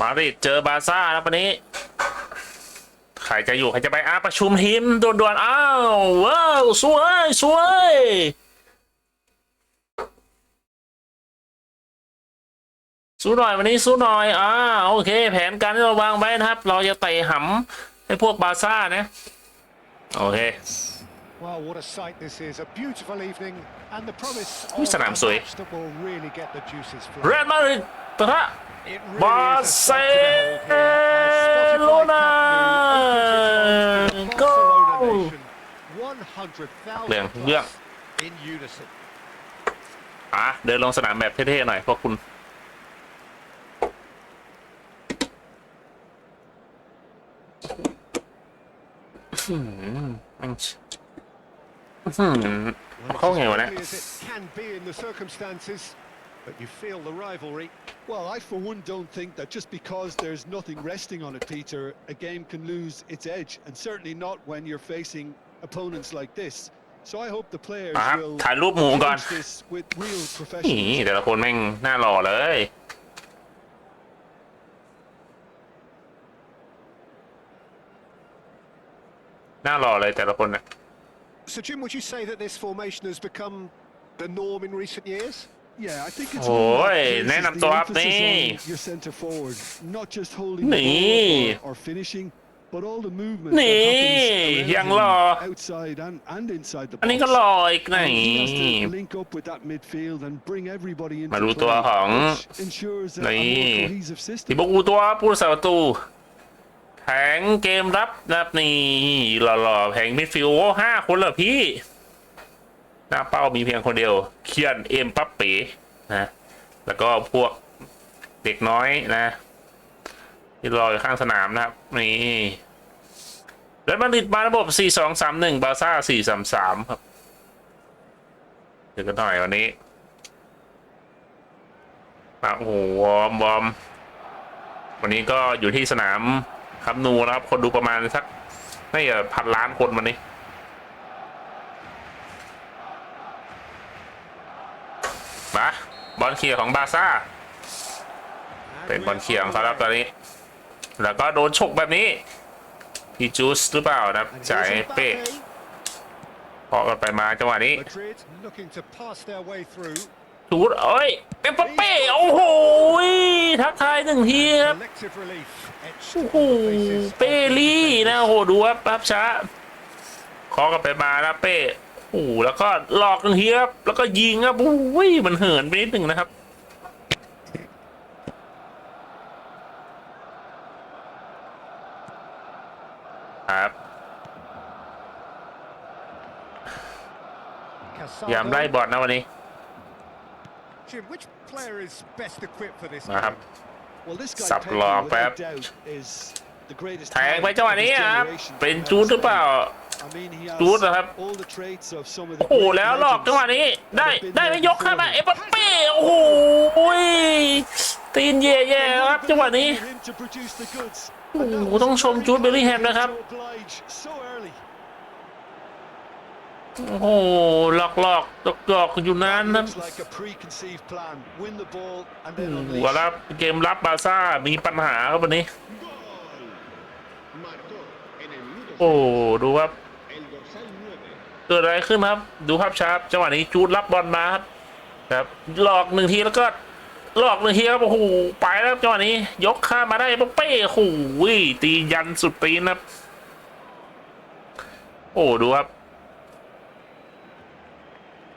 มาดริดเจอบาร์ซ่าแล้ววันนี้ ใครจะอยู่ ใครจะไปอาประชุมทีมด่วนๆ อ้าวว้าวสวยสวยสู้หน่อยวันนี้สู้หน่อยอ่าโอเค แผนการที่เราวางไว้นะครับ เราจะเตะหำให้พวกบาร์ซ่านะ โอเค Well, what a sight this is. A beautiful evening and the promise Ui, of sẵn làm a rồi. match that will really get the juices เร flowing. อัลมาดริดปะทะ It บา really ร์ is a เซ sight to behold here. As โล Spotify นา Camp Nou opens its โก arms to the Barcelona nation. 100,000เรื่องเรื่อง plus in unison. อะเดินลงสนามแบบเท่ๆหน่อยพวกคุณอื้อหือแม่งอื้อหือ Well, Không it's hiểu as đấy. ugly as it can be in the circumstances, but you feel the rivalry. Well, I for one don't think that just because there's nothing resting on it, Peter, a game can lose its edge, and certainly not when you're facing opponents like this. So I hope the players อ่ะครับ will ถ่ายรูปหมูก่อน approach this with real นี่ professionalism. แต่ละคนแม่งหน้าหล่อเลย หน้าหล่อเลยแต่ละคนน่ะ So, Jim, would you say that this formation has become the norm in recent years? Yeah, I think it's Ôi, one that nè, places nằm the top emphasis đi. on your centre forward, not just holding the Nè. ball or, or finishing, but all the movement Nè, that happens yang around lo. him, outside and, and inside the อันนี้ box. ก็หล่ออีกไหน And he has to link up with that midfield and bring everybody into มาดู play, ตัวของ which ensures a, a more นี่ cohesive ที่ system. พวกกูตัวผู้รักษาประตูแผงเกมรับนะครับนี่หล่อๆแผงมิดฟิลด์โอ้ห้าคนเหรอพี่ หน้าเป้ามีเพียงคนเดียว เคียนเอ็มปัปเป๋นะ แล้วก็พวกเด็กน้อยนะที่รออยู่ข้างสนามนะครับ นี่เรอัลมาดริดมาระบบ 4-2-3-1 บาซ่า 4-3-3 ครับเดี๋ยวกันหน่อยวันนี้มาโอ้โหวอมวอม วันนี้ก็อยู่ที่สนามคัมนูนะครับ คนดูประมาณสักน่พันล้านคนวันนี้ มาบอลเคลียร์ของบาร์ซ่า เป็นบอลเคลียร์ของเขาครับตอนนี้ แล้วก็โดนฉกแบบนี้ พี่จูสหรือเปล่านะครับ And จ่าย here's ให้เป๊ะ Mbappe. พอกันไปมาจังหวะนี้ Madrid looking to pass their way through. จูดเอ้ยเอ็มบัปเป้โอ้โหทักทายหนึ่งทีครับ Collective relief etched โอ้โห on the faces of เป้ลี่ the นะโอ้โหดูครับปั๊บช้าเคอกันไปมานะเป้ โอ้โหแล้วก็หลอกหนึ่งทีครับ แล้วก็ยิงครับโอ้ยมันเหินไปนิดหนึ่งนะครับ ครับ Casado. พยายามไล่บอลนะวันนี้ Jim, which player is best equipped for this นะครับ game? Well, this guy สับ Pedri, หลอกแป๊บ without doubt, is the greatest แทงไป talent จังหวะ of นี้ his ครับ generation. เป็นจูดหรือเปล่า I mean, he has จูดนะครับ all the traits of some of โอ้ the โห great แล้วหลอก legends จังหวะนี้ ได้ ได้ไม่ยกข้ามมาเอ็มบัปเป้โอ้โหตีนแย่ๆครับจังหวะนี้ him to produce the goods. โอ้ And that โห was ต้องชม very จูดเบลลิงแฮม good นะครับ to oblige so early. โอ้โห หลอกหลอกหลอกหลอกอยู่นานนะ Looks like a preconceived plan. Win the ball and โอ้ then โห unleash. แล้วเกมรับบาร์ซ่า มีปัญหาครับวันนี้ Marcó en el minuto โอ้ ดูครับ กิดอะไรขึ้นครับ ดูภาพช้าจังหวะนี้จูดรับบอลมาครับครับหลอกหนึ่งทีแล้วก็หลอกหนึ่งทีครับโอ้โหไปแล้วจังหวะนี้ ยกข้ามมาได้ปุ๊บเป้โอ้โหตียันสุดตีนครับ โอ้ดูครับ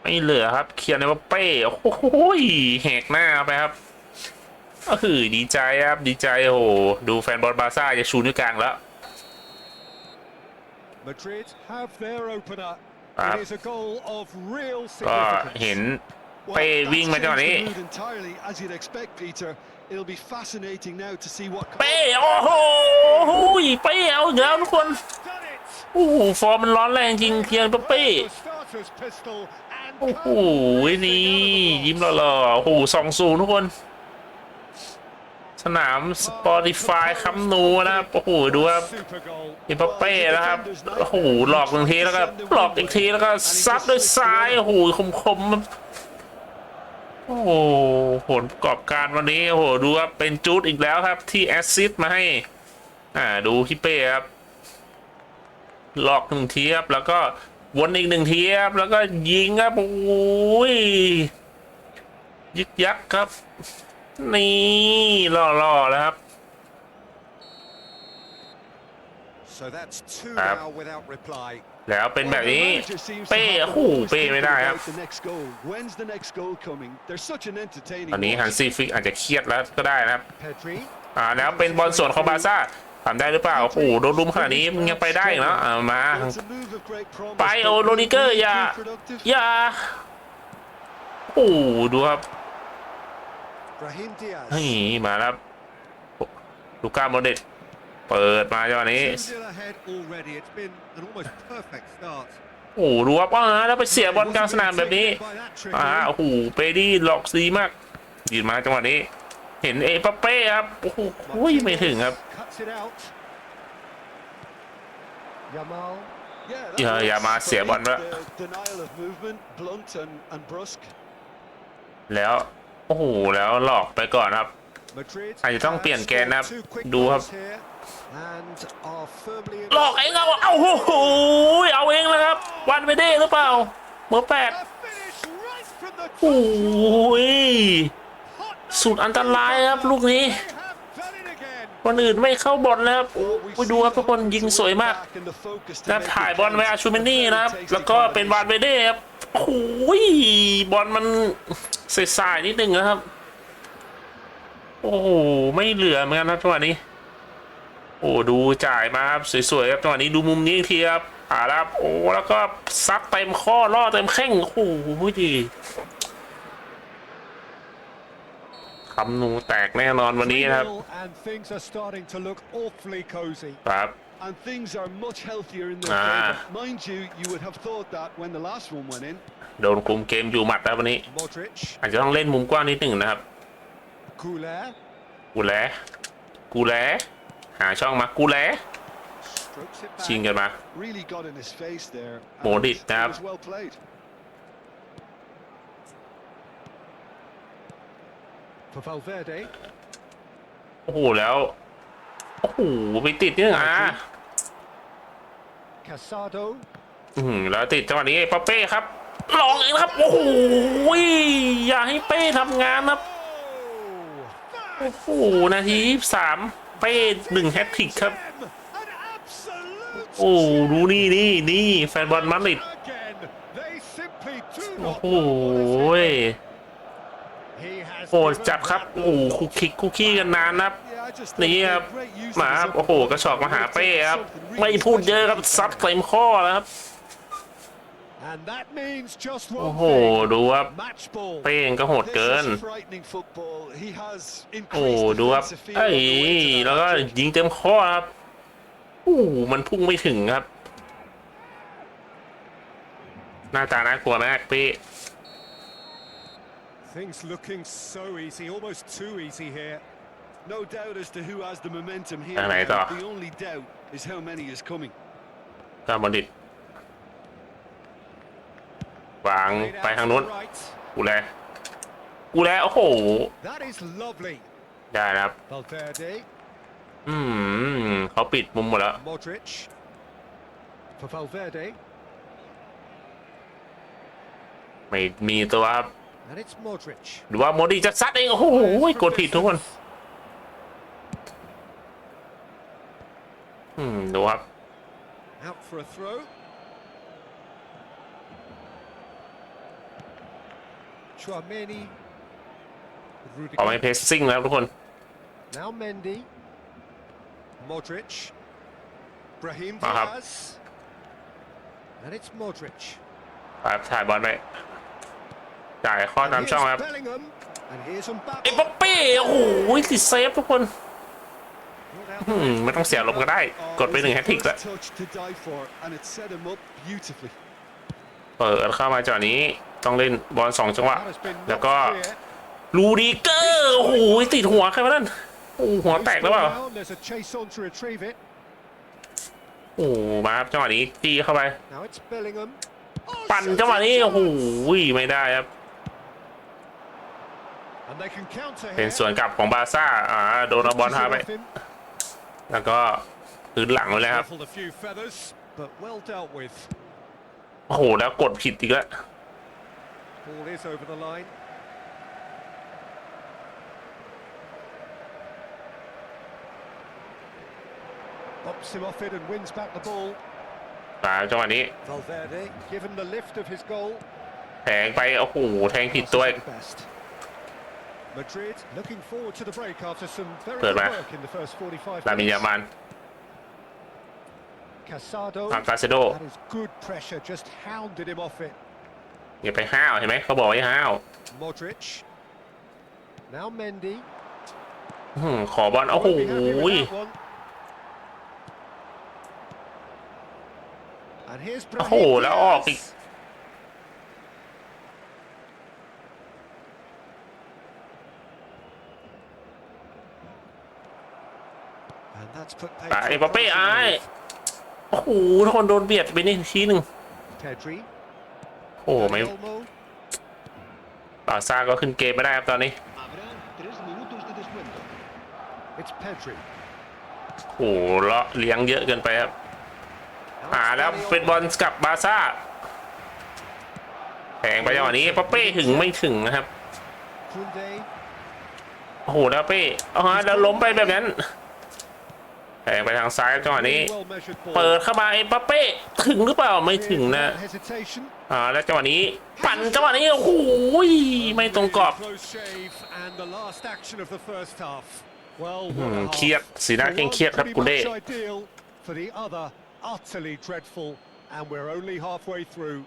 ไม่เหลือครับ เคลียร์ในปุ๊บเป้โอ้โหแหกหน้าไปครับก็คือดีใจครับดีใจโอ้โหดูแฟนบอลบาร์ซ่าจะชูนิ้วกลางแล้ว Madrid have their opener. Ah. It is a goal of real ก็ significance. เห็น Well, เป้ that's วิ่งมาจังหวะ changed นี้ the mood entirely, as you'd expect, Peter. It'll be fascinating now to see what เป้โอ้โหเป้เอาอีกแล้วทุกคน Done it! โอ้โหฟอร์มมันร้อนแรงจริงเคียนเป้ The starter's pistol and โอ้โห Carlos นี่ together the ยิ้ม box. หล่อๆโอ้โหสองศูนย์ทุกคน สนามสปอติฟายคัมนูนะครับโอ้โหดูครับอ็มบัปเป้นะครับโอ้โหหลอกหนึ่งทีแล้วก็หลอกอีกทีแล้วก็ซัดด้วยซ้ายโอ้โหคมๆโอ้โหผลประกอบการวันนี้โอ้โหดูครับเป็นจูดอีกแล้วครับ ที่แอสซิสต์มาให้ อ่าดูพี่เป้ครับ หลอกหนึ่งทีครับแล้วก็วนอีกหนึ่งทีครับแล้วก็ยิงครับโอ้ยยึกยักครับ นี่ล่อๆแล้วครับ So that's two ครับ now without reply. แล้วเป็นแบบ Well, the นี้ manager seems to เป้ have โอ้โห always เป้ไม่ได้ครับ thinking about the next goal. When's the next goal coming? They're such an entertaining ตอนนี้ watch. ฮันซี่ฟิกอาจจะเครียดแล้วก็ได้นะครับ Pedri. อ่าแล้วเป็นบอลส่วนของบาร์ซ่าทำได้หรือเปล่า โอ้โหโดนรุมขนาดนี้มึงยังไปได้อีกเนาะอ่ามา Well, it's a move of great promise, ไป but โอโรนิเกอร์ really อย่า too productive. อย่าโอ้โหดูครับ Brahim Diaz. นี่มาแล้วลูก้าโมเดตเปิดมาจังหวะนี้ Two nil ahead already. It's been an almost perfect start. โอ้โหดูครับอ่าแล้วไปเสียบอลกลางสนามแบบนี้ By that trick, อ่าโอ้โหเปดี้หลอกซีมากยืนมาจังหวะนี้ เห็นเอปาเป้ครับโอ้โหอุ้ยไม่ถึงครับ Cuts it out. Yamal. Yeah, that อย่า was อย่ามาเสียบอล the ละ denial of movement, blunt and, and brusque. แล้ว โอ้โหแล้วหลอกไปก่อนครับ Madrid อาจจะต้องเปลี่ยนแกนนะครับ two quick ดูครับ goals here and are firmly in หลอกเองเอาเอาโอ้โหเอาเองเลยครับ วันไปได้หรือเปล่าเบอร์แปด A finish right from the โอ้ย hot สุดอันตรายครับลูกนี้ They have done it again. คนอื่นไม่เข้าบอลแล้วครับโอ้ไปดูครับทุกคนยิงสวยมาก Back and the focus to นะ make ถ่าย it บอลไว้ count. อาชูเมนี่นะครับ Takes แล้ว the ก็เป็นวาน combination. เวเด้ครับโอ้ยบอลมันสายๆนิดนึงนะครับ โอ้โหไม่เหลือเหมือนกันนะจังหวะนี้ โอ้ดูจ่ายมาครับสวยๆครับจังหวะนี้ดูมุมนี้อีกทีครับอ่าแล้วครับโอ้แล้วก็ซัดเต็มข้อล่อเต็มแข้งโอ้โหดี คำนูแตกแน่นอนวันนี้นะครับ3-0 And things are starting to look awfully cosy. ครับ And things are much healthier in their Ah. favour. Mind you, you would have thought that when the last one went in. โดนคุมเกมอยู่หมัดแล้ววันนี้ Modric, อาจจะต้องเล่นมุมกว้างนิดหนึ่งนะครับ Goulet, กูแลกูแลหาช่องมากูแล strokes it ชิง back. กันมา Really got in his face there. and Modric, it นะครับ was well played. For Valverde, โอ้โหแล้ว โอ้โหไปติดเนี่ยอะ Casado, อืมแล้วติดจังหวะนี้ปาเป้ครับลองเองนะครับ โอ้โหอย่าให้เป้ทำงานครับโอ้โหนาทีสามเป้หนึ่งแฮตทริกครับ an absolute โอ้ดูนี่นี่นี่แฟนบอลมาดริด again. They simply do โอ้ not โห know what they say. He has โอ้โหจับครับโอ้คุกคิกคุกขี้กันนานนะนี่ครับมาโอ้โหกระชอกมาหาเป้ครับไม่พูดเยอะครับซัดเต็มข้อนะครับโอ้โห ดูครับเป้งก็โหดเกิน โอ้ดูครับไอ้แล้วก็ยิงเต็มข้อครับโอ้มันพุ่งไม่ถึงครับ หน้าตาน่ากลัวมากเป้ Things looking so easy, almost too easy here. No doubt as to who has the momentum here. ทางไหนต่อ The only doubt is how many is coming. กาบอดิตวาง Played ไป out ทาง to นู้น the right. กูแล กูแล โอ้โห That is lovely. ได้นะครับ Valverde, อืมเขาปิดมุมหมดแล้ว Modric. For Valverde, ไม่มีตัวครับ and it's Modric. หรือว่าโมดีจะซัดเอง โอ้โห Fires ก from ดผิดทุกคน distance. อืม ดูครับ Out for a throw. Chouameni. with เอาไม่ Rudiger. เพสซิ่งแล้วทุกคน Now Mendy. Modric. Brahim Ah. Diaz. And it's Modric. ครับถ่ายบอลไป จ่ายข้อ And ตาม here's ช่องครับ Bellingham. And here's ไอ้ Mbappe. ป๊อปปี้โอ้โหติดเซฟทุกคนอืมไม่ต้องเสียลมก็ได้ กดไปหนึ่งแฮตทริกแล้ว First touch to die for, and it set him up beautifully. เปิดเข้ามาจอนี้ต้องเล่นบอลสองจังหวะ That has been แล้ว knocked ก็ clear. ลูดีเกอร์โอ้โหติดหัวใครวะนั่นโอ้โหหัวแตกแล้วเปล่า Down, There's a chase on to retrieve it. โอ้โหมาครับจังหวะนี้ตีเข้าไป Now it's Bellingham. Oh, ปั่นจังหวะนี้โอ้โหไม่ได้ครับ And they can counter เป็น here. ส่วนกลับของบาร์ซ่าอ่าโดนเอาบอลพาไป Off him. แล้วก็พื้นหลังไว้เลยครับ Ruffled a few feathers, but well dealt with. โอ้โห แล้วกดผิดอีกแล้ว Ball is over the line. Bops him off it and wins back the ball. อ่าจังหวะนี้ Valverde given the lift of his goal. แทงไป โอ้โห แทงผิดตัว Passes at best. Madrid looking forward to the break after some very Good good man. work in the first 45ลามินยา minutes. มัน Casado. ทางกาเซโด That is good pressure, just hounded him off it. อย่าไปห้าวเห็นไหมเขาบอกให้ห้าว Modric. Now Mendy. อื้อหือขอบอลโอ้โห Won't be happy with that one. And here's โอ้โห Brahim แล้วออกอีก Diaz. And that's put แต่ pace เอ็ in มบัปเป้ front of ไอ้าย the โอ้โหทุกคนโดนเบียดไปนี่ทีหนึ่ง move. Pedri. โอ้โหไม่ Olmo. บาร์ซ่าก็ขึ้นเกมไม่ได้ครับตอนนี้ Habrá tres minutos de descuento. It's Pedri. โอ้โหเลาะเลี้ยงเยอะเกินไปครับ Now หา it's แล้ว Dani เป็น Olmo. บอลกับบาร์ซ่าแทงไปจังหวะนี้ปาเป้ถึงไม่ถึงนะครับ Koundé. โอ้โหแล้วเป้เอาฮะแล้วล้มไปแบบนั้น แทงไปทางซ้ายจังหวะนี้ Really well-measured ball. เปิดเข้ามาเอ็มบัปเป้ถึงหรือเปล่าไม่ถึงนะ Without Hesitation. อ่าแล้วจังหวะนี้ปั่นจังหวะนี้โอ้โหไม่ตรงกรอบ Close shave and the last action of the first half. Well, อื what ม a half. เครียดสีหน้า For เคร่ง one, เครียดครับ pretty กุเล่ much ideal. For the other, utterly dreadful. And we're only halfway through.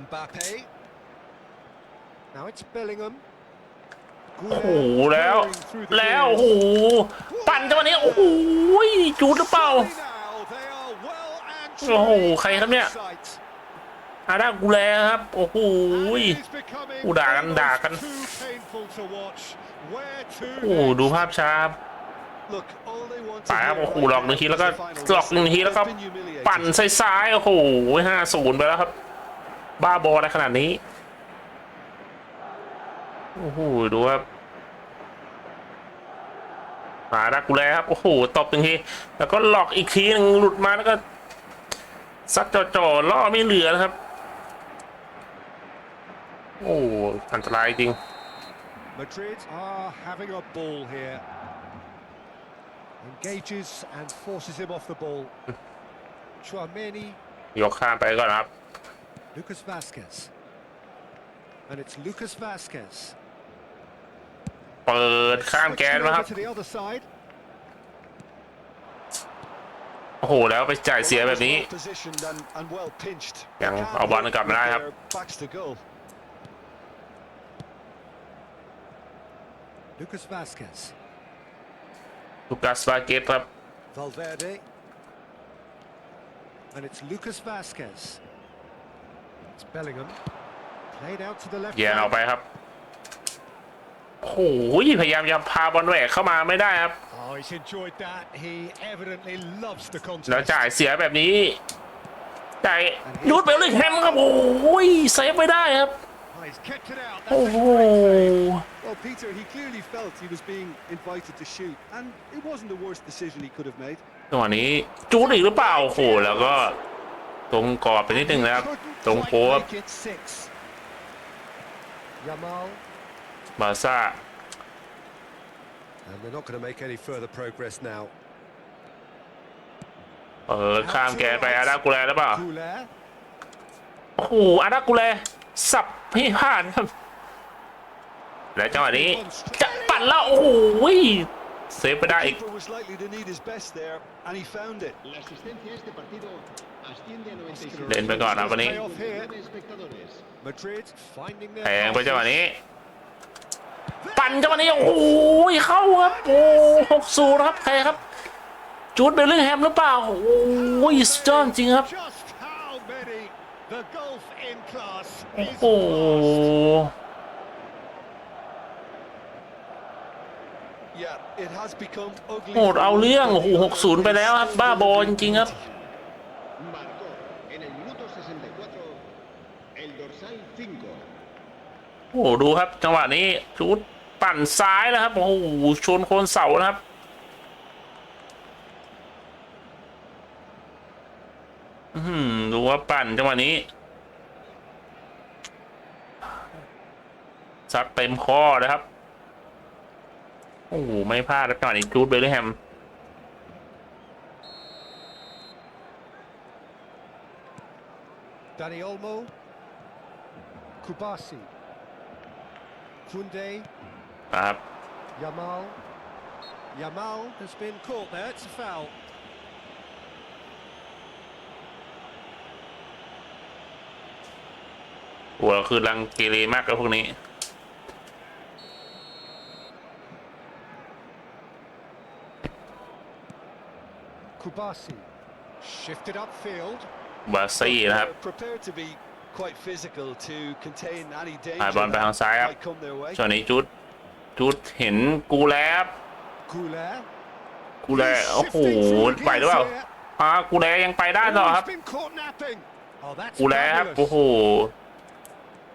Mbappe. Now it's Bellingham. โอ้โหแล้ว แล้วโอ้โหปั่นจังหวะนี้โอ้โหจูดหรือเปล่า Now they are well and โอ้โห truly ใครครับเนี่ย sight. อาดากูแลครับ โอ้โห And it is becoming อู้ด่ากัน almost ด่ากัน too painful to watch. Where to โอ้โห next? ดูภาพช้าครับ Look, all they want ป่า to ครับ hear โอ้โห right หลอกห now นึ่งที is แล้วก็ the final หลอกหนึ่ง whistle. ทีแล้วก็ They've been humiliated. ปั่นซ้ายๆโอ้โหห้าศูนย์ไปแล้วครับ บ้าบออะไรขนาดนี้ โอ้โห ดูครับมาดักกูแลครับ โอ้โห ตบหนึ่งที แล้วก็หลอกอีกทีหนึงหลุดมาแล้วก็ซัดจ่อๆล่อไม่เหลือนะครับ โอ้อันตรายจริง Madrid are having a ball here. Engages and forces him off the ball. Chouameni, ยกข้ามไปก่อนครับ Lucas Vasquez. And it's Lucas Vasquez. เปิดข้ามแกน Switching มาค over รับ to the other side. โอ้โห แล้วไปจ่ายเสียแบบนี้ Well positioned and, and well pinched. ยัง Can't เอาบอล hold กลับมาได้ครับ their Backs to goal. Lucas Vasquez. ลูกัสวาเกตครับ Valverde. And it's Lucas Vasquez. It's Bellingham. Played out to the left แย่งออก flank. ไปครับโอ้โหพยายามจะพาบอลแหวกเข้ามาไม่ได้ครับ Oh, he's enjoyed that. He evidently loves the แล้ว contest. จ่ายเสียแบบนี้จ่ายยูดเบลลิงแฮมครับ โอ้โหเซฟไม่ได้ครับ Oh, he's kept it out. โอ้ That's โห a great save. Well, Peter, he clearly felt he was being invited to shoot, and it wasn't the worst decision he could have made. จังหวะนี้จูดอีกหรือเปล่าโอ้โหแล้วก็ ตรงกรอบไปนิดนึงนะครับ Couldn't ตรง quite โป๊บ make it six. Yamal. บาร์ซ่า And they're not going to make any further progress now. เปิดข้ามแกนไปอาดากูแลหรือเปล่า Goulet. โอ้โหอาดากูแลสับให้พลาดครับ และจังหวะนี้จะปั่นแล้วโอ้โห เซฟไปได้อีก Keeper was likely to need his best there, and he found it. La asistencia a este partido asciende a เล่นไปก่อนนะวันนี้ Payoff here. de espectadores. Madrid finding แท their งไปจังหวะ passes. นี้ ปั่นจังหวะนี้โอ้โหเข้าครับโอ้หกศูนย์ครับใครครับ จูดเบลลิงแฮมหรือเปล่าโอ้ยสุดยอดจริงครับ Just how many? The golf in class โอ้ is โห Yeah, it has become ugly. โหดเอาเรื่องโอ้โหหกศูนย์ไปแล้วครับ บ้าบอจริงๆครับ Marcó en el minuto 64 el dorsal 5. โอ้โหดูครับ จังหวะนี้จูดปั่นซ้ายแล้วครับ โอ้โหชนโคนเสานะครับอือหือดูว่าปั่นจังหวะนี้ซัดเต็มข้อนะครับ โอ้โหไม่พลาดแล้วจังหวะนี้จูดเบลลิงแฮม Danny Olmo, Kubasi, Kunde, ครับ Yamal. Yamal has been caught there. It's a foul. โอ้โหคือรังเกเรมากกับพวกนี้ Kubasi shifted upfield. บาซี่นะครับ Prepared to be quite physical to contain any danger หายบอลไปทางซ้ายครับ might come their way. ช่วงนี้จุด จุดเห็นกูแล้ว Goulet. กูแล้วโอ้โห ไปหรือเปล่าอ่ากูแล้วยังไปได้ต่อ Oh, ครับ he's been caught napping. Oh, that's กูแล้วครับโอ้ fabulous. โห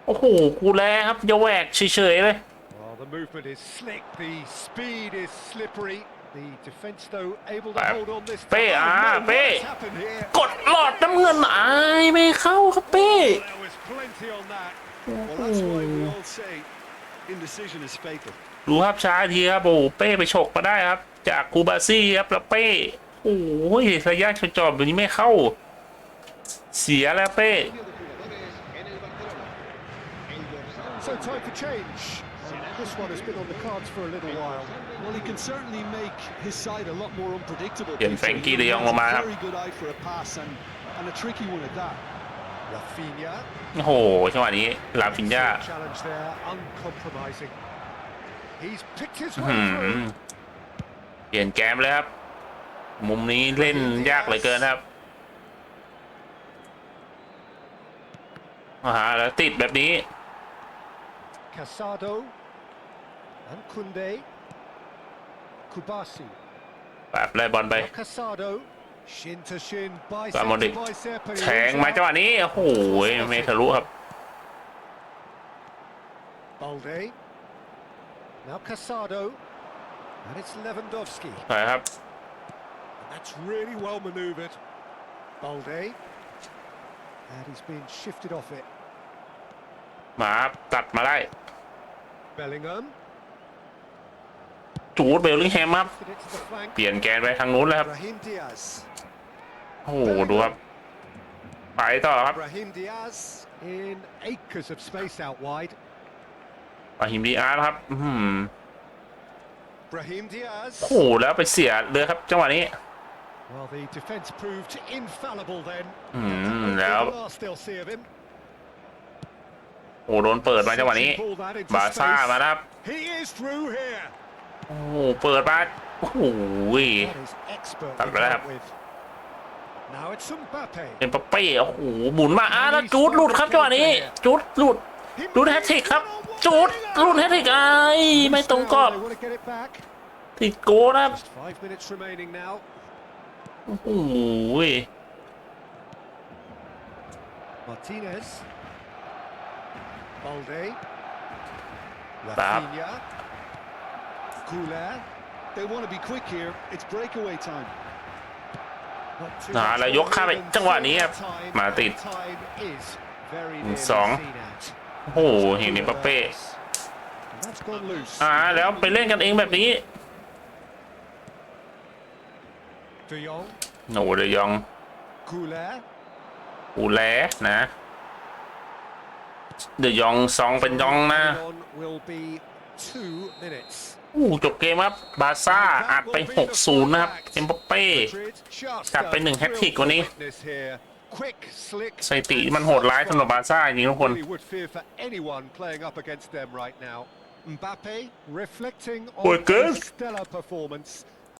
โอ้โห กูแล้วครับอย่าแหวกเฉยๆเลย Well, the movement is slick. The speed is slippery. The defence, though, able to Phải. hold on this Phê time. à, no, phê. what's happened here? กดหลอดน้ำเงินอายไม่เข้าครับเป้ There was plenty on that. Well, that's why we all say indecision is fatal. ดูครับช้าทีครับโอ้โหเป้ไปฉกมาได้ครับ จากคูบาซี่ครับแล้วเป้โอ้โหระยะจอบๆแบบนี้ไม่เข้า เสียแล้วเป้ Cambio de jugadores en el Barcelona. El dorsal So time for change. And this one has been on the cards for a little while. Well, he can certainly make his side a lot more unpredictable. เห็น Peter. แฟรงกี้ He เดยอง has ลงมา a ครับ very good eye for a pass and, and a tricky one at that. Rafinha. โอ้โหจังหวะนี้ลาฟินยา Excellent Challenge there, uncompromising. He's picked his หื way ม through. เปลี่ยนแกมเลยครับ มุมนี้เล่นยากเหลือเกินครับอ่าแล้วติดแบบนี้ Casado. And Kunde. Kubasi. แบบไล่บอลไป Now Casado. Shin to shin, bicep Và Modric. to bicep. and he แทง wins มา out. จังหวะนี้ โอ้โหไม่ทะลุครับ Balde. Now Casado. And it's Lewandowski. ไปครับ That's really well manoeuvred. Balde. And he's been shifted off it. มาครับตัดมาได้ Bellingham. จูดเบลลิงแฮมครับ Lifted it to the flank. เปลี่ยนแกนไปทางนู้นแล้วครับ Brahim Diaz. โอ้โห ดูครับ ไปต่อครับ Brahim Diaz in acres of space out wide. อาฮิมดีอาร์ครับอืม Brahim Diaz. โอ้โห แล้วไปเสียเลยครับ จังหวะนี้ Well, the defence proved infallible then. Hmm, Hopefully now- The last they'll see of him. โอ้โหโดนเปิดมาจังหวะนี้ Ball that into บาซ่า space. มานะครับ โอ้โหเปิดมาโอ้โห That is expert Tặng vào đây dealt hả? with. Now it's Mbappe. เป็นปะเป้โอ้โหหมุนมาอะแล้วจูดหลุดครับจังหวะนี้จูดหลุดจูดแฮตทริกครับจูดหลุดแฮตทริกไอ้ายไม่ตรงกรอบ They want to get it back. ติดโกนะครับ Just five minutes remaining now. โอ้โห Martinez. Balde. Bap. Rafinha. Goulet. They want to be quick here. It's breakaway time. Not too อ่า much แล้วยกข้ามไป more than จังหวะนี้ครับ time, มาติด and time is very หนึ่ง nearly สอง seen out. โอ้โหเห็นเอ็มบัปเป้ And that's gone loose. อ่าแล้วไปเล่นกันเองแบบนี้ De Jong. โอ้โหเดยอง Goulet. อูแลนะเดยองซองเป็นยองนะ On will be two minutes. อู้จบเกมครับ บาซ่าอัดไป 6-0 นะครับ เอ็มบัปเป้ Madrid just จัดไปหนึ่ง a hat-trick thrill วันนี้ to witness here. Quick, slick, สถิติมันโหดร้ายสำหรับบาซ่าจริงๆทุกคน Really would fear for anyone playing